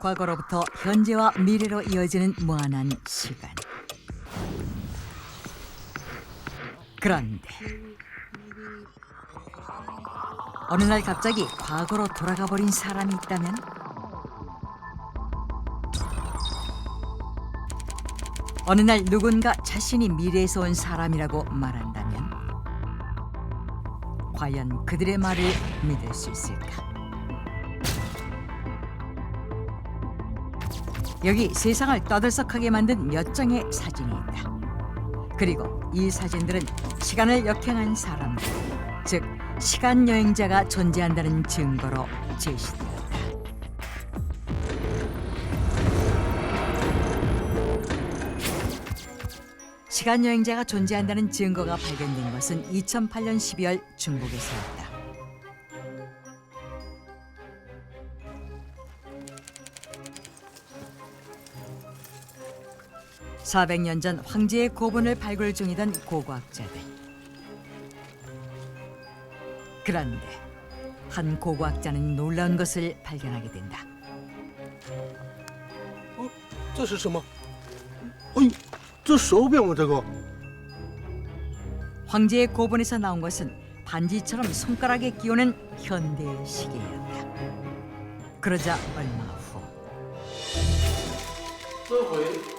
과거로부터 현재와 미래로 이어지는 무한한 시간. 그런데 어느 날 갑자기 과거로 돌아가 버린 사람이 있다면 어느 날 누군가 자신이 미래에서 온 사람이라고 말한다면 과연 그들의 말을 믿을 수 있을까? 여기 세상을 떠들썩하게 만든 몇 장의 사진이 있다. 그리고 이 사진들은 시간을 역행한 사람들, 즉 시간 여행자가 존재한다는 증거로 제시되었다. 시간 여행자가 존재한다는 증거가 발견된 것은 2008년 12월 중국에서였다. (400년) 전 황제의 고분을 발굴 중이던 고고학자들 그런데 한 고고학자는 놀라운 것을 발견하게 된다 这是什么？哎呦，这手表吗？这个 황제의 고분에서 나온 것은 반지처럼 손가락에 끼우는 현대 시계였다. 그러자 얼마 후 这回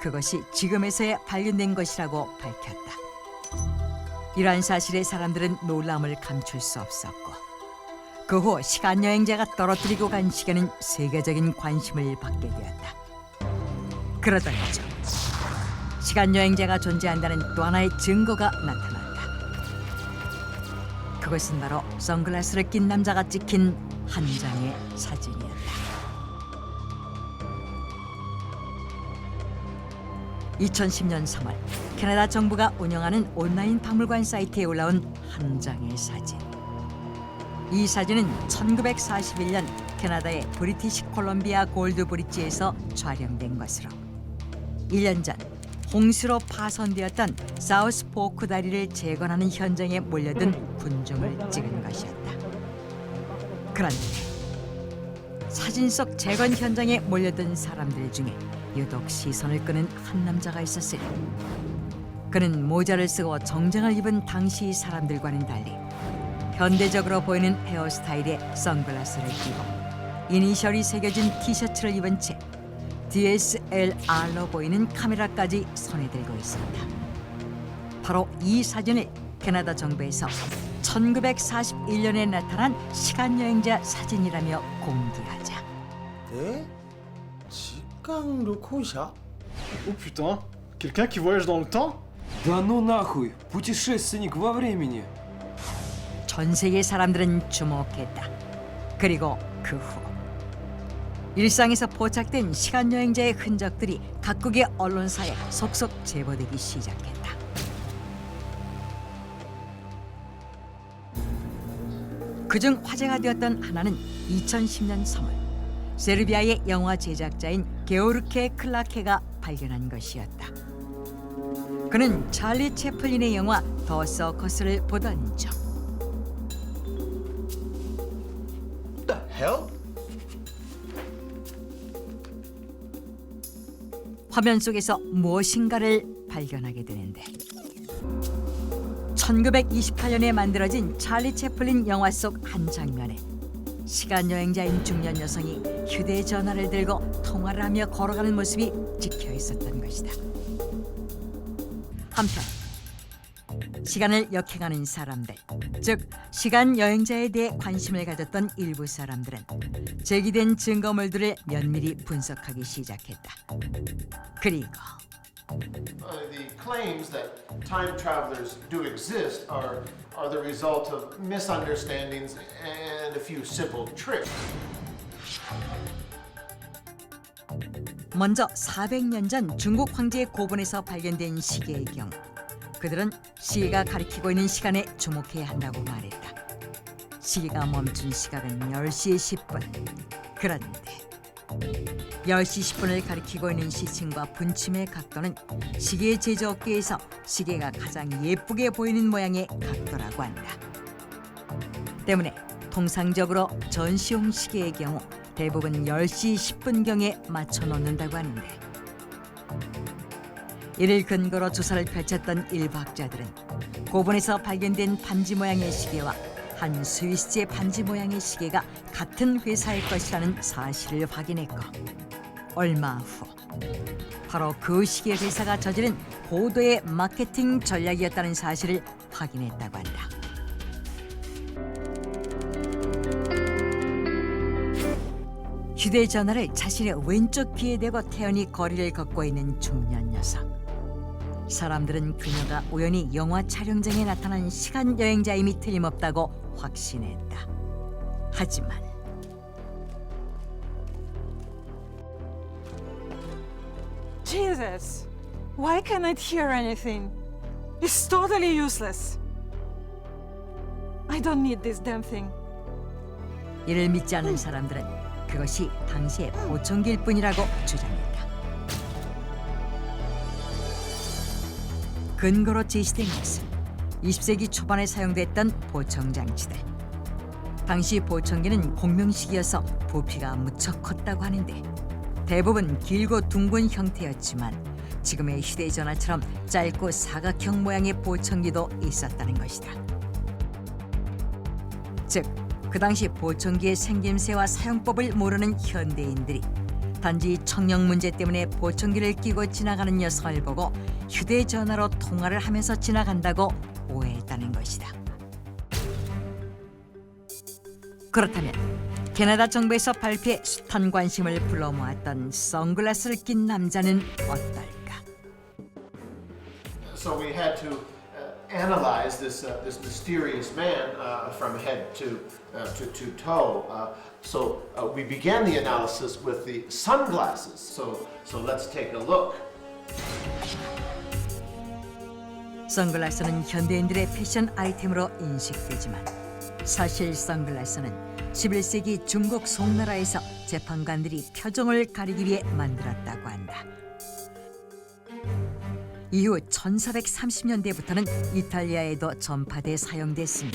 그것이 지금에서야 발견된 것이라고 밝혔다. 이러한 사실에 사람들은 놀람을 감출 수 없었고 그 후 시간 여행자가 떨어뜨리고 간 시계는 세계적인 관심을 받게 되었다. 그러던 중 시간 여행자가 존재한다는 또 하나의 증거가 나타난다. 그것은 바로 선글라스를 낀 남자가 찍힌 한 장의 사진이었다. (2010년 3월) 캐나다 정부가 운영하는 온라인 박물관 사이트에 올라온 한 장의 사진. 이 사진은 1941년 캐나다의 브리티시 콜롬비아 골드 브릿지에서 촬영된 것으로 1년 전 홍수로 파손되었던 사우스 포크 다리를 재건하는 현장에 몰려든 군중을 찍은 것이었다. 그런데 사진 속 재건 현장에 몰려든 사람들 중에 유독 시선을 끄는 한 남자가 있었으니 그는 모자를 쓰고 정장을 입은 당시 사람들과는 달리 현대적으로 보이는 헤어스타일에 선글라스를 끼고 이니셜이 새겨진 티셔츠를 입은 채 DSLR로 보이는 카메라까지 손에 들고 있습니다. 바로 이 사진을 캐나다 정부에서 1941년에 나타난 시간 여행자 사진이라며 공개하자 哎，Comme le Kuja Oh putain Quelqu'un qui voyage dans le temps Да ну нахуй! Путешественник во времени! 전 세계 사람들은 주목했다. 그리고 그 후 일상에서 포착된 시간 여행자의 흔적들이 각국의 언론사에 속속 제보되기 시작했다. 그중 화제가 되었던 하나는 2010년 3월 세르비아의 영화 제작자인 게오르케 클라케가 발견한 것이었다. 그는 찰리 채플린의 영화 더 서커스를 보던 중 The hell？ 화면 속에서 무엇인가를 발견하게 되는데 1928년에 만들어진 찰리 채플린 영화 속 한 장면에 시간 여행자인 중년 여성이 휴대전화를 들고 통화를 하며 걸어가는 모습이 찍혀 있었던 것이다. 한편 시간을 역행하는 사람들, 즉 시간 여행자에 대해 관심을 가졌던 일부 사람들은 제기된 증거물들을 면밀히 분석하기 시작했다. 그리고 Uh, the claims that time travelers do exist are, are the result of misunderstandings and a few simple tricks. 먼저 400년 전 중국 황제의 고분에서 발견된 시계의 경우 그들은 시계가 가리키고 있는 시간에 주목해야 한다고 말했다. 시계가 멈춘 시각은 10시 10분. 그런데 10시 10분을 가리키고 있는 시침과 분침의 각도는 시계 제조 업계에서 시계가 가장 예쁘게 보이는 모양의 각도라고 한다. 때문에 통상적으로 전시용 시계의 경우 대부분 10시 10분경에 맞춰 놓는다고 하는데 이를 근거로 조사를 펼쳤던 일과학자들은 고분에서 발견된 반지 모양의 시계와 한 스위스의 반지 모양의 시계가 같은 회사의 것이라는 사실을 확인했고 얼마 후 바로 그 시계 회사가 저지른 고도의 마케팅 전략이었다는 사실을 확인했다고 한다. 휴대전화를 자신의 왼쪽 귀에 대고 태연히 거리를 걷고 있는 중년 여성. 사람들은 그녀가 우연히 영화 촬영장에 나타난 시간 여행자임이 틀림없다고 확신했다. 하지만 Jesus! Why can't I hear anything? It's totally useless. I don't need this damn thing. 이를 믿지 않는 사람들은 그것이 당시의 보청기일 뿐이라고 주장했다. 근거로 제시된 것은 20세기 초반에 사용됐던 보청 장치들. 당시 보청기는 공명식이어서 부피가 무척 컸다고 하는데 대부분 길고 둥근 형태였지만 지금의 휴대전화처럼 짧고 사각형 모양의 보청기도 있었다는 것이다. 즉, 그 당시 보청기의 생김새와 사용법을 모르는 현대인들이 단지 청력 문제 때문에 보청기를 끼고 지나가는 녀석을 보고 휴대전화로 통화를 하면서 지나간다고 오해했다는 것이다. 그렇다면 캐나다 정부에서 발표해 숱한 관심을 불러 모았던 선글라스를 낀 남자는 어떨까? So we had to analyze this uh, this mysterious man uh, from head to uh, to, to toe. Uh, so uh, we began the analysis with the sunglasses. So so let's take a look. 선글라스는 현대인들의 패션 아이템으로 인식되지만 사실 선글라스는 11세기 중국 송나라에서 재판관들이 표정을 가리기 위해 만들었다고 한다. 이후 1430년대부터는 이탈리아에도 전파돼 사용됐으며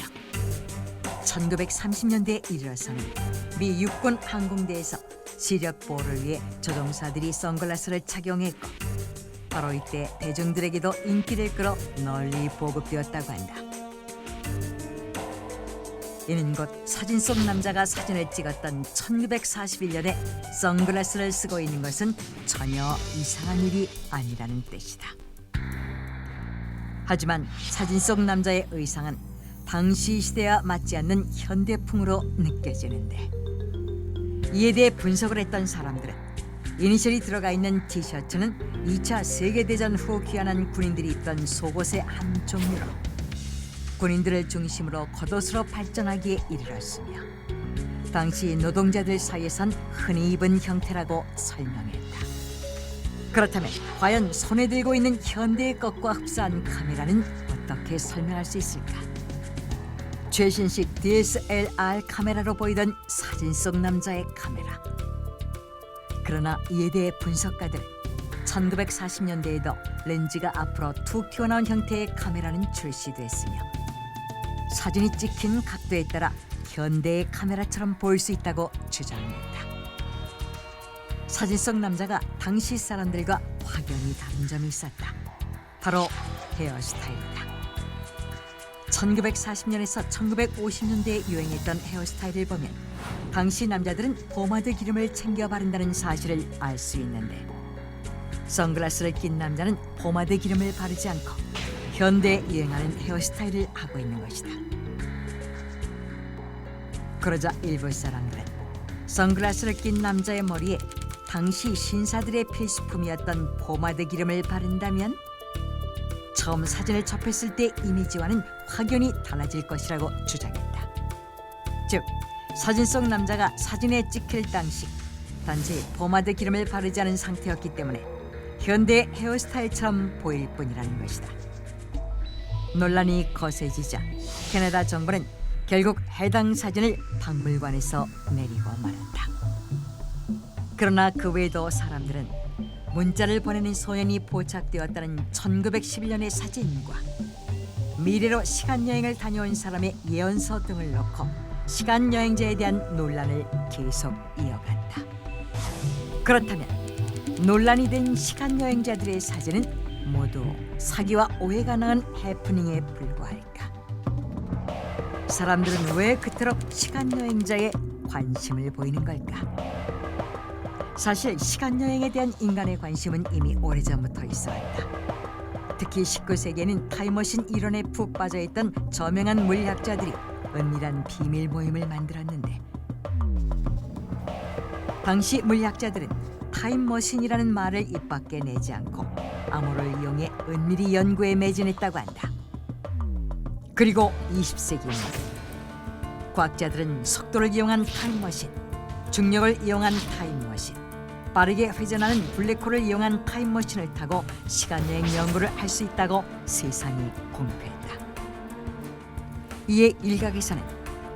1930년대에 이르러서는 미 육군 항공대에서 시력 보호를 위해 조종사들이 선글라스를 착용했고 바로 이때 대중들에게도 인기를 끌어 널리 보급되었다고 한다. 이는 곧 사진 속 남자가 사진을 찍었던 1941년에 선글라스를 쓰고 있는 것은 전혀 이상한 일이 아니라는 뜻이다. 하지만 사진 속 남자의 의상은 당시 시대와 맞지 않는 현대풍으로 느껴지는데 이에 대해 분석을 했던 사람들은 이니셜이 들어가 있는 티셔츠는 2차 세계대전 후 귀환한 군인들이 입던 속옷의 한 종류로 군인들을 중심으로 겉옷으로 발전하기에 이르렀으며 당시 노동자들 사이에선 흔히 입은 형태라고 설명했다. 그렇다면 과연 손에 들고 있는 현대의 것과 흡사한 카메라는 어떻게 설명할 수 있을까? 최신식 DSLR 카메라로 보이던 사진 속 남자의 카메라. 그러나 이에 대해 분석가들은 1940년대에도 렌즈가 앞으로 툭 튀어나온 형태의 카메라는 출시됐으며 사진이 찍힌 각도에 따라 현대의 카메라처럼 보일 수 있다고 주장했다. 사진 속 남자가 당시 사람들과 확연히 다른 점이 있었다. 바로 헤어스타일이다. 1940년에서 1950년대에 유행했던 헤어스타일을 보면 당시 남자들은 포마드 기름을 챙겨 바른다는 사실을 알 수 있는데 선글라스를 낀 남자는 포마드 기름을 바르지 않고 현대에 유행하는 헤어스타일을 하고 있는 것이다. 그러자 일부 사람들은 선글라스를 낀 남자의 머리에 당시 신사들의 필수품이었던 포마드 기름을 바른다면 처음 사진을 접했을 때 이미지와는 확연히 달라질 것이라고 주장했다. 즉 사진 속 남자가 사진에 찍힐 당시 단지 포마드 기름을 바르지 않은 상태였기 때문에 현대 헤어스타일처럼 보일 뿐이라는 것이다. 논란이 거세지자 캐나다 정부는 결국 해당 사진을 박물관에서 내리고 말았다. 그러나 그 외에도 사람들은 문자를 보내는 소년이 포착되었다는 1911년의 사진과 미래로 시간 여행을 다녀온 사람의 예언서 등을 놓고 시간 여행자에 대한 논란을 계속 이어간다. 그렇다면 논란이 된 시간 여행자들의 사진은 모두 사기와 오해가 낳은 해프닝에 불과할까? 사람들은 왜 그토록 시간 여행자에 관심을 보이는 걸까? 사실 시간 여행에 대한 인간의 관심은 이미 오래전부터 있어왔다. 특히 19세기에는 타임머신 이론에 푹 빠져있던 저명한 물리학자들이 은밀한 비밀 모임을 만들었는데 당시 물리학자들은 타임머신이라는 말을 입 밖에 내지 않고 암호를 이용해 은밀히 연구에 매진했다고 한다. 그리고 20세기 말 과학자들은 속도를 이용한 타임머신, 중력을 이용한 타임머신, 빠르게 회전하는 블랙홀을 이용한 타임머신을 타고 시간 여행 연구를 할 수 있다고 세상이 공표했다. 이에 일각에서는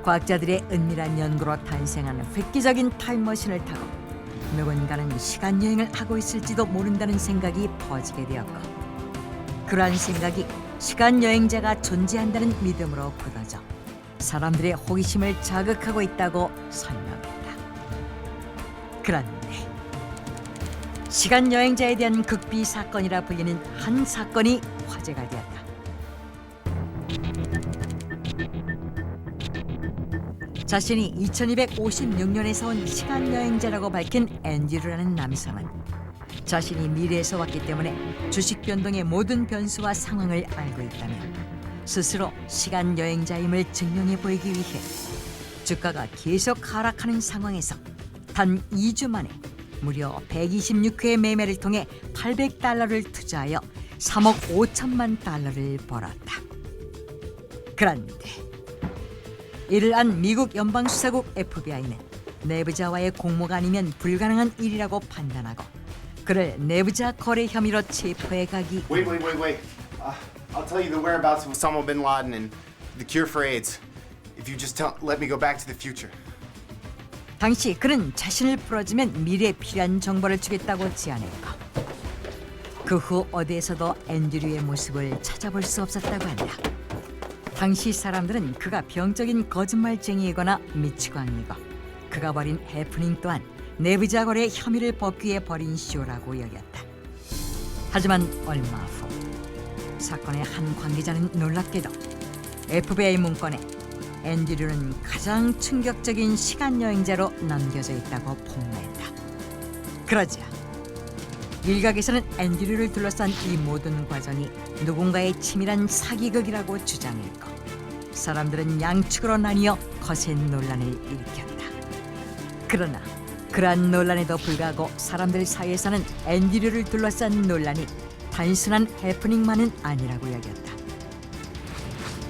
과학자들의 은밀한 연구로 탄생한 획기적인 타임머신을 타고 누군가는 시간 여행을 하고 있을지도 모른다는 생각이 퍼지게 되었고 그러한 생각이 시간 여행자가 존재한다는 믿음으로 굳어져 사람들의 호기심을 자극하고 있다고 설명했다. 그런데 시간 여행자에 대한 극비 사건이라 불리는 한 사건이 화제가 되었다. 자신이 2256년에서 온 시간 여행자라고 밝힌 앤드류라는 남성은 자신이 미래에서 왔기 때문에 주식 변동의 모든 변수와 상황을 알고 있다며 스스로 시간 여행자임을 증명해 보이기 위해 주가가 계속 하락하는 상황에서 단 2주 만에 무려 126회의 매매를 통해 800달러를 투자하여 3억 5천만 달러를 벌었다. 그런데 이를 안 미국 연방수사국 FBI는 내부자와의 공모가 아니면 불가능한 일이라고 판단하고 그를 내부자 거래 혐의로 체포해 가기 Wait, wait, wait, wait. Uh, I'll tell you the whereabouts of Osama bin Laden and the cure for AIDS. If you just tell, let me go back to the future. 당시 그는 자신을 풀어주면 미래에 필요한 정보를 주겠다고 제안했고 그 후 어디에서도 앤드류의 모습을 찾아볼 수 없었다고 한다. 당시 사람들은 그가 병적인 거짓말쟁이이거나 미치광이고 그가 벌인 해프닝 또한 내부자 거래 혐의를 위해 벌인 쇼라고 여겼다. 하지만 얼마 후 사건의 한 관계자는 놀랍게도 FBI 문건에 앤드류는 가장 충격적인 시간 여행자로 남겨져 있다고 폭로했다. 그러자 일각에서는 앤드류를 둘러싼 이 모든 과정이 누군가의 치밀한 사기극이라고 주장했고 사람들은 양측으로 나뉘어 거센 논란을 일으켰다. 그러나 그러한 논란에도 불구하고 사람들 사이에서는 앤드류를 둘러싼 논란이 단순한 해프닝만은 아니라고 여겼다.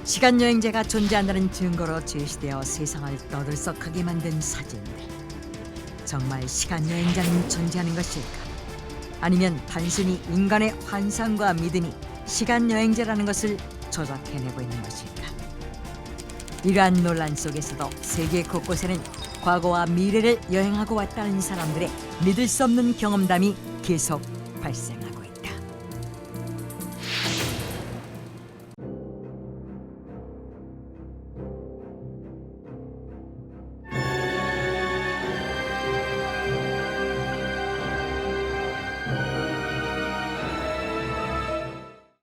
시간 여행자가 존재한다는 증거로 제시되어 세상을 떠들썩하게 만든 사진들. 정말 시간 여행자는 존재하는 것일까? 아니면 단순히 인간의 환상과 믿음이 시간 여행자라는 것을 조작해내고 있는 것일까? 이러한 논란 속에서도 세계 곳곳에는 과거와 미래를 여행하고 왔다는 사람들의 믿을 수 없는 경험담이 계속 발생한다.